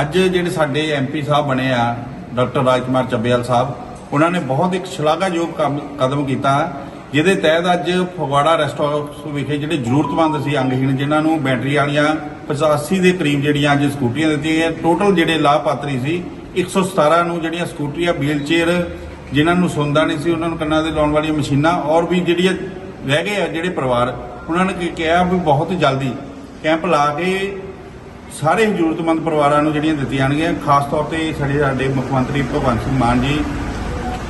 ਅੱਜ ਜਿਹੜੇ ਸਾਡੇ ਐਮਪੀ ਸਾਹਿਬ ਬਣੇ ਆ, ਡਾਕਟਰ ਰਾਜਕੁਮਾਰ ਚੱਬੇਵਾਲ ਸਾਹਿਬ, ਉਹਨਾਂ ਨੇ ਬਹੁਤ ਇੱਕ ਸ਼ਲਾਘਾਯੋਗ ਕੰਮ- ਕਦਮ ਕੀਤਾ ਜਿਹਦੇ ਤਹਿਤ ਅੱਜ ਫਗਵਾੜਾ ਰੈਸਟੋਰੈਂਟ ਵਿਖੇ ਜਿਹੜੇ ਜ਼ਰੂਰਤਮੰਦ ਸੀ, ਅੰਗਹੀਣ, ਜਿਨ੍ਹਾਂ ਨੂੰ ਬੈਟਰੀ ਵਾਲੀਆਂ 85 ਦੇ ਕਰੀਬ ਜਿਹੜੀਆਂ ਅੱਜ ਸਕੂਟਰੀਆਂ ਦਿੱਤੀਆਂ ਗਈਆਂ, ਟੋਟਲ ਜਿਹੜੇ ਲਾਭਪਾਤਰੀ ਸੀ 117 ਨੂੰ ਜਿਹੜੀਆਂ ਸਕੂਟਰੀਆਂ ਵੀਲ ਚੇਅਰ ਜਿਨ੍ਹਾਂ ਨੂੰ ਸੁਣਦਾ ਨਹੀਂ ਸੀ, ਉਹਨਾਂ ਨੂੰ ਕੰਨਾਂ ਦੇ ਲਾਉਣ ਵਾਲੀਆਂ ਮਸ਼ੀਨਾਂ, ਔਰ ਵੀ ਜਿਹੜੀਆਂ ਰਹਿ ਗਏ ਆ, ਜਿਹੜੇ ਪਰਿਵਾਰ, ਉਹਨਾਂ ਨੇ ਕੀ ਕਿਹਾ ਵੀ ਬਹੁਤ ਜਲਦੀ ਕੈਂਪ ਲਾ ਕੇ ਸਾਰੇ ਹੀ ਜ਼ਰੂਰਤਮੰਦ ਪਰਿਵਾਰਾਂ ਨੂੰ ਜਿਹੜੀਆਂ ਦਿੱਤੀਆਂ ਜਾਣਗੀਆਂ, ਖਾਸ ਤੌਰ ਤੇ ਸਾਡੇ ਸਾਡੇ ਮੁੱਖ ਮੰਤਰੀ ਭਗਵੰਤ ਸਿੰਘ ਮਾਨ ਜੀ,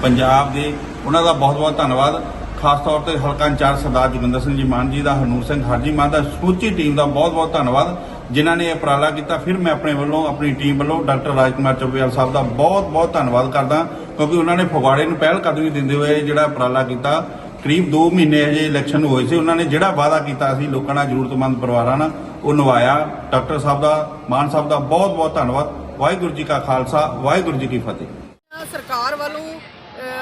ਪੰਜਾਬ ਦੇ, ਉਹਨਾਂ ਦਾ ਬਹੁਤ ਬਹੁਤ ਧੰਨਵਾਦ। ਖਾਸ ਤੌਰ ਤੇ ਹਲਕਾ ਇੰਚਾਰਜ ਸਰਦਾਰ ਜੋਗਿੰਦਰ ਸਿੰਘ ਜੀ ਮਾਨ ਜੀ ਦਾ, ਹਰਨੂਰ ਸਿੰਘ ਹਰਜੀ ਮਾਨ ਦਾ, ਸਮੁੱਚੀ ਟੀਮ ਦਾ ਬਹੁਤ ਬਹੁਤ ਧੰਨਵਾਦ, ਜਿਨ੍ਹਾਂ ਨੇ ਇਹ ਉਪਰਾਲਾ ਕੀਤਾ। ਫਿਰ ਮੈਂ ਆਪਣੇ ਵੱਲੋਂ, ਆਪਣੀ ਟੀਮ ਵੱਲੋਂ ਡਾਕਟਰ ਰਾਜਕੁਮਾਰ ਚੌਬੇਵਾਲ ਸਾਹਿਬ ਦਾ ਬਹੁਤ ਬਹੁਤ ਧੰਨਵਾਦ ਕਰਦਾ, ਕਿਉਂਕਿ ਉਹਨਾਂ ਨੇ ਫਗਵਾੜੇ ਨੂੰ ਪਹਿਲ ਕਦਮੀ ਦਿੰਦੇ ਹੋਏ ਜਿਹੜਾ ਉਪਰਾਲਾ ਕੀਤਾ, ਕਰੀਬ 2 ਮਹੀਨੇ ਅਜੇ ਇਲੈਕਸ਼ਨ ਹੋਏ ਸੀ, ਉਹਨਾਂ ਨੇ ਜਿਹੜਾ ਵਾਅਦਾ ਕੀਤਾ ਸੀ, ਲੋਕਾਂ ਨਾਲ ਜ਼ਰੂਰਤਮੰਦ ਪਰਿਵਾਰਾਂ ਨਾਲ ਉਹ ਨਿਭਾਇਆ। ਡਾਕਟਰ ਸਾਹਿਬ ਦਾ ਮਾਨ ਸਾਹਿਬ ਦਾ ਬਹੁਤ ਬਹੁਤ ਧੰਨਵਾਦ। ਵਾਹਿਗੁਰੂ ਜੀ ਕਾ ਖਾਲਸਾ ਵਾਹਿਗੁਰੂ ਜੀ ਕੀ ਫਤਿਹ। ਸਰਕਾਰ ਵੱਲੋਂ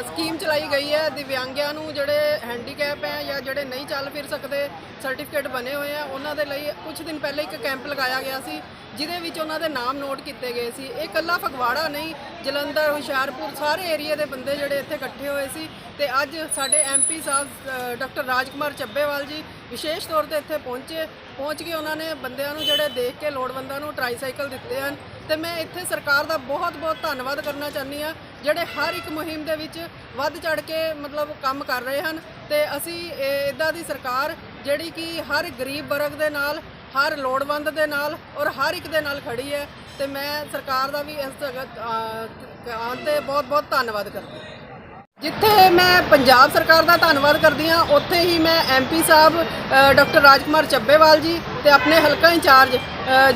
ਸਕੀਮ ਚਲਾਈ ਗਈ ਹੈ ਦਿਵਿਆਂਗਿਆਂ ਨੂੰ ਜਿਹੜੇ ਹੈਂਡੀਕੈਪ ਹੈ ਜਾਂ ਜਿਹੜੇ ਨਹੀਂ ਚੱਲ ਫਿਰ ਸਕਦੇ ਸਰਟੀਫਿਕੇਟ ਬਣੇ ਹੋਏ ਆ ਉਹਨਾਂ ਦੇ ਲਈ ਕੁਝ ਦਿਨ ਪਹਿਲੇ ਇੱਕ ਕੈਂਪ ਲਗਾਇਆ ਗਿਆ ਸੀ ਜਿਹਦੇ ਵਿੱਚ ਉਹਨਾਂ ਦੇ ਨਾਮ ਨੋਟ ਕੀਤੇ ਗਏ ਸੀ। ਇਹ ਇਕੱਲਾ ਫਗਵਾੜਾ ਨਹੀਂ ਜਲੰਧਰ ਹੁਸ਼ਿਆਰਪੁਰ ਸਾਰੇ ਏਰੀਆ ਦੇ ਬੰਦੇ ਜਿਹੜੇ ਇੱਥੇ ਇਕੱਠੇ ਹੋਏ ਸੀ। ਤੇ ਅੱਜ ਸਾਡੇ ਐਮਪੀ ਸਾਹਿਬ ਅ, ਡਾਕਟਰ ਰਾਜਕੁਮਾਰ ਚੱਬੇਵਾਲ ਜੀ ਵਿਸ਼ੇਸ਼ ਤੌਰ ਤੇ ਇੱਥੇ ਪਹੁੰਚੇ, ਪਹੁੰਚ ਕੇ ਉਹਨਾਂ ਨੇ ਬੰਦਿਆਂ ਨੂੰ ਜਿਹੜੇ ਦੇਖ ਕੇ ਲੋੜਵੰਦਾਂ ਨੂੰ ਟ੍ਰਾਈਸਾਈਕਲ ਦਿੱਤੇ ਹਨ ਤੇ ਮੈਂ ਇੱਥੇ ਸਰਕਾਰ ਦਾ ਬਹੁਤ-ਬਹੁਤ ਧੰਨਵਾਦ ਕਰਨਾ ਚਾਹੁੰਦੀ ਆ ਜਿਹੜੇ ਹਰ ਇੱਕ ਮੁਹਿੰਮ ਦੇ ਵਿੱਚ ਵੱਧ ਚੜ ਕੇ ਮਤਲਬ ਕੰਮ ਕਰ ਰਹੇ ਹਨ ਤੇ ਅਸੀਂ ਇਦਾਂ ਦੀ ਸਰਕਾਰ ਜਿਹੜੀ ਕਿ ਹਰ ਗਰੀਬ ਵਰਗ ਦੇ ਨਾਲ, ਹਰ ਲੋੜਵੰਦ ਦੇ ਨਾਲ ਔਰ ਹਰ ਇੱਕ ਦੇ ਨਾਲ ਖੜੀ ਹੈ ਤੇ ਮੈਂ ਸਰਕਾਰ ਦਾ ਵੀ ਇਸ ਜਗਤ ਤੇ ਬਹੁਤ-ਬਹੁਤ ਧੰਨਵਾਦ ਕਰਦੀ ਹਾਂ। ਜਿੱਥੇ ਮੈਂ ਪੰਜਾਬ ਸਰਕਾਰ ਦਾ ਧੰਨਵਾਦ ਕਰਦੀ ਹਾਂ ਉੱਥੇ ਹੀ ਮੈਂ ਐਮਪੀ ਸਾਹਿਬ ਡਾਕਟਰ ਰਾਜਕੁਮਾਰ ਚੱਬੇਵਾਲ ਜੀ ਤੇ ਆਪਣੇ ਹਲਕਾ ਇੰਚਾਰਜ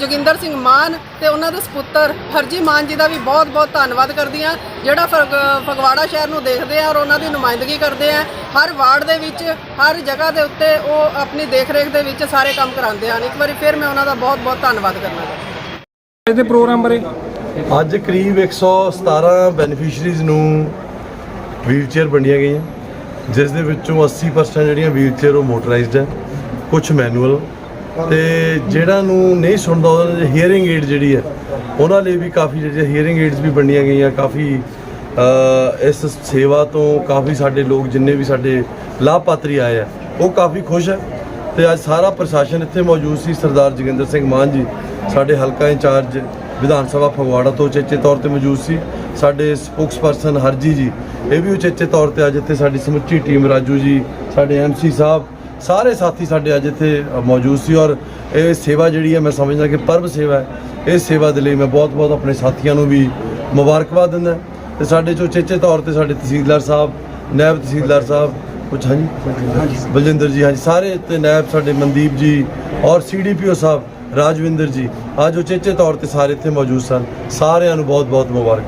ਜੋਗਿੰਦਰ ਸਿੰਘ ਮਾਨ ਤੇ ਉਹਨਾਂ ਦੇ ਸੁਪੁੱਤਰ ਹਰਜੀ ਮਾਨ ਜੀ ਦਾ ਵੀ ਬਹੁਤ-ਬਹੁਤ ਧੰਨਵਾਦ ਕਰਦੀ ਹਾਂ ਜਿਹੜਾ ਫਗ- ਫਗਵਾੜਾ ਸ਼ਹਿਰ ਨੂੰ ਦੇਖਦੇ ਆ ਔਰ ਉਹਨਾਂ ਦੀ ਨੁਮਾਇੰਦਗੀ ਕਰਦੇ ਆ। ਹਰ ਵਾਰਡ ਦੇ ਵਿੱਚ ਹਰ ਜਗ੍ਹਾ ਦੇ ਉੱਤੇ ਉਹ ਆਪਣੀ ਦੇਖਰੇਖ ਦੇ ਵਿੱਚ ਸਾਰੇ ਕੰਮ ਕਰਾਉਂਦੇ ਹਨ। ਇੱਕ ਵਾਰੀ ਫਿਰ ਮੈਂ ਉਹਨਾਂ ਦਾ ਬਹੁਤ-ਬਹੁਤ ਧੰਨਵਾਦ ਕਰਨਾ ਚਾਹੁੰਦੀ ਇਹਦੇ ਪ੍ਰੋਗਰਾਮ ਬਾਰੇ? ਅੱਜ ਕਰੀਬ 117 ਬੈਨੀਫੀਸ਼ੀਅਰੀਜ਼ ਨੂੰ ਵੀਲਚੇਅਰ ਵੰਡੀਆਂ ਗਈਆਂ। ਜਿਸ ਦੇ ਵਿੱਚੋਂ 80% ਜਿਹੜੀਆਂ ਵੀਲਚੇਅਰ ਉਹ ਮੋਟਰਾਈਜ਼ਡ ਹੈ ਕੁਝ ਮੈਨੂਅਲ। ਤੇ ਜਿਹੜਾ ਨੂੰ ਨਹੀਂ ਸੁਣਦਾ ਉਹਨਾਂ ਦੇ ਹੀਅਰਿੰਗ ਏਡ ਜਿਹੜੀ ਹੈ, ਉਹਨਾਂ ਲਈ ਵੀ ਕਾਫੀ ਜਿਹੜੀਆਂ ਹੀਅਰਿੰਗ ਏਡਸ ਵੀ ਵੰਡੀਆਂ ਗਈਆਂ, ਕਾਫੀ ਇਸ ਸੇਵਾ ਤੋਂ ਕਾਫੀ ਸਾਡੇ ਲੋਕ ਜਿੰਨੇ ਵੀ ਸਾਡੇ ਲਾਭਪਾਤਰੀ ਆਏ ਆ, ਉਹ ਕਾਫੀ ਖੁਸ਼ ਹੈ ਤੇ ਅੱਜ ਸਾਰਾ ਪ੍ਰਸ਼ਾਸਨ ਇੱਥੇ ਮੌਜੂਦ ਸੀ, ਸਰਦਾਰ ਜੋਗਿੰਦਰ ਸਿੰਘ ਮਾਨ ਜੀ, ਸਾਡੇ ਹਲਕਾ ਇੰਚਾਰਜ ਵਿਧਾਨ ਸਭਾ ਫਗਵਾੜਾ ਤੋਂ ਚੇਚੇ ਤੌਰ ਤੇ ਮੌਜੂਦ ਸੀ। ਸਾਡੇ ਸਪੋਕਸਪਰਸਨ ਹਰਜੀ ਜੀ ਇਹ ਵੀ ਉਚੇਚੇ ਤੌਰ ਤੇ ਅੱਜ ਇੱਥੇ ਸਾਡੀ ਸਮੁੱਚੀ ਟੀਮ ਰਾਜੂ ਜੀ ਸਾਡੇ ਐਮਸੀ ਸਾਹਿਬ ਸਾਰੇ ਸਾਥੀ ਸਾਡੇ ਅੱਜ ਇੱਥੇ ਮੌਜੂਦ ਸੀ ਔਰ ਇਹ ਸੇਵਾ ਜਿਹੜੀ ਹੈ ਮੈਂ ਸਮਝਦਾ ਕਿ ਪਰਮ ਸੇਵਾ ਹੈ ਇਸ ਸੇਵਾ ਦੇ ਲਈ ਮੈਂ ਬਹੁਤ-ਬਹੁਤ ਆਪਣੇ ਸਾਥੀਆਂ ਨੂੰ ਵੀ ਮੁਬਾਰਕਬਾਦ ਦਿੰਦਾ। ਤੇ ਸਾਡੇ ਚੋਂ ਉਚੇਚੇ ਤੌਰ ਤੇ ਸਾਡੇ ਤਹਿਸੀਲਦਾਰ ਸਾਹਿਬ ਨਾਇਬ ਤਹਿਸੀਲਦਾਰ ਸਾਹਿਬ ਕੁਝ ਹਾਂਜੀ? ਬਲਜਿੰਦਰ ਜੀ ਹਾਂਜੀ ਸਾਰੇ ਤੇ ਨਾਇਬ ਸਾਡੇ ਮਨਦੀਪ ਜੀ ਔਰ ਸੀਡੀਪੀਓ ਸਾਹਿਬ ਰਾਜਵਿੰਦਰ ਜੀ ਅੱਜ ਉਚੇਚੇ ਤੌਰ ਤੇ ਸਾਰੇ ਇੱਥੇ ਮੌਜੂਦ ਸਨ। ਸਾਰਿਆਂ ਨੂੰ ਬਹੁਤ ਬਹੁਤ ਮੁਬਾਰਕ।